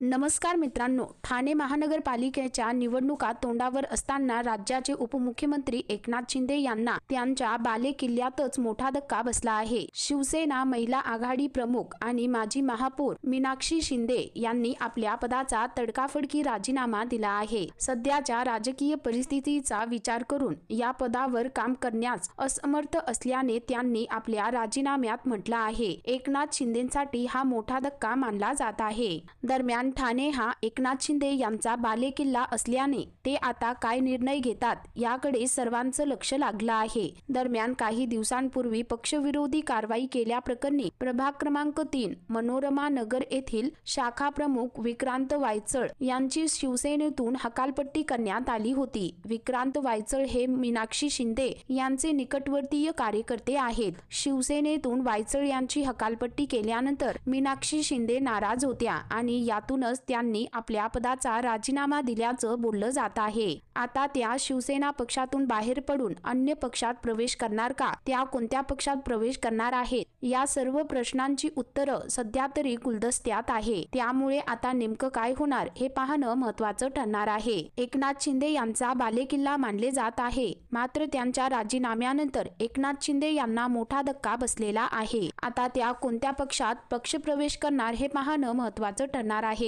नमस्कार मित्रांनो ठाणे महानगरपालिकेच्या निवडणुका तोंडावर असताना राज्याचे उपमुख्यमंत्री एकनाथ शिंदे यांना त्यांच्या बालेकिल्ल्यातच मोठा धक्का बसला आहे. शिवसेना महिला आघाडी प्रमुख आणि माजी महापौर मीनाक्षी शिंदे यांनी आपल्या पदाचा तडकाफडकी राजीनामा दिला आहे. सध्याच्या राजकीय परिस्थितीचा विचार करून या पदावर काम करण्यास असमर्थ असल्याने त्यांनी आपल्या राजीनाम्यात म्हटलं आहे. एकनाथ शिंदेसाठी हा मोठा धक्का मानला जात आहे. दरम्यान ठाणे हा एकनाथ शिंदे यांचा बालेकिल्ला असल्याने ते आता काय निर्णय घेतात याकडे सर्वांचं लक्ष लागलं आहे. दरम्यान काही दिवसांपूर्वी पक्षविरोधी कारवाई केल्याप्रकरणी प्रभाग क्रमांक तीन मनोरमा नगर येथील शाखा प्रमुख विक्रांत वायचळ यांची शिवसेनेतून हकालपट्टी करण्यात आली होती. विक्रांत वायचळ हे मीनाक्षी शिंदे यांचे निकटवर्तीय कार्यकर्ते आहेत. शिवसेनेतून वायचळ यांची हकालपट्टी केल्यानंतर मीनाक्षी शिंदे नाराज होत्या आणि यातून यातूनच त्यांनी आपल्या पदाचा राजीनामा दिल्याचं बोललं जात आहे. आता त्या शिवसेना पक्षातून बाहेर पडून अन्य पक्षात प्रवेश करणार का? त्या कोणत्या पक्षात प्रवेश करणार आहेत? या सर्व प्रश्नांची उत्तरं सध्या तरी गुलदस्त्यात आहे. त्यामुळे आता नेमकं काय होणार हे पाहणं महत्वाचं ठरणार आहे. एकनाथ शिंदे यांचा बालेकिल्ला मानले जात आहे. मात्र त्यांच्या राजीनाम्यानंतर एकनाथ शिंदे यांना मोठा धक्का बसलेला आहे. आता त्या कोणत्या पक्षात पक्षप्रवेश करणार हे पाहणं महत्वाचं ठरणार आहे.